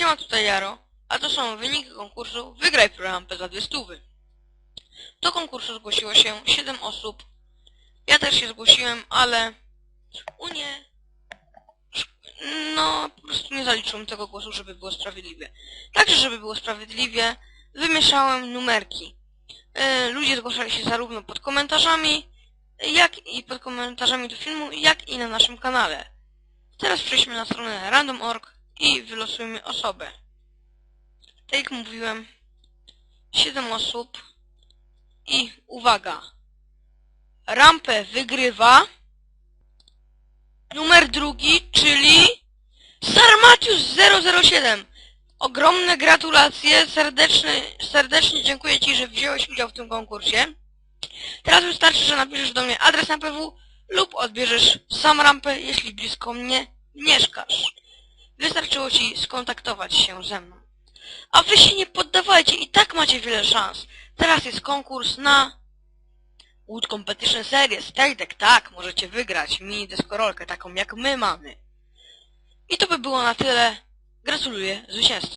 Siema, tutaj Jaro, a to są wyniki konkursu Wygraj rampę za stówy. Do konkursu zgłosiło się 7 osób. Ja też się zgłosiłem, ale u nie... No, po prostu nie zaliczyłem tego głosu, żeby było sprawiedliwie. Także, żeby było sprawiedliwie, wymieszałem numerki. E, Ludzie zgłaszali się zarówno pod komentarzami, jak i pod komentarzami do filmu, jak i na naszym kanale. Teraz przejdźmy na stronę random.org i wylosujmy osobę. Tak jak mówiłem, 7 osób i uwaga, rampę wygrywa numer drugi, czyli Sarmatius 007. Ogromne gratulacje, serdeczne, serdecznie dziękuję Ci, że wziąłeś udział w tym konkursie. Teraz wystarczy, że napiszesz do mnie adres na PW lub odbierzesz sam rampę, jeśli blisko mnie mieszkasz. Wystarczyło Ci skontaktować się ze mną. A Wy się nie poddawajcie, i tak macie wiele szans. Teraz jest konkurs na Wood Competition Series. Tak, tak, możecie wygrać mini deskorolkę, taką jak my mamy. I to by było na tyle. Gratuluję zwycięzcy.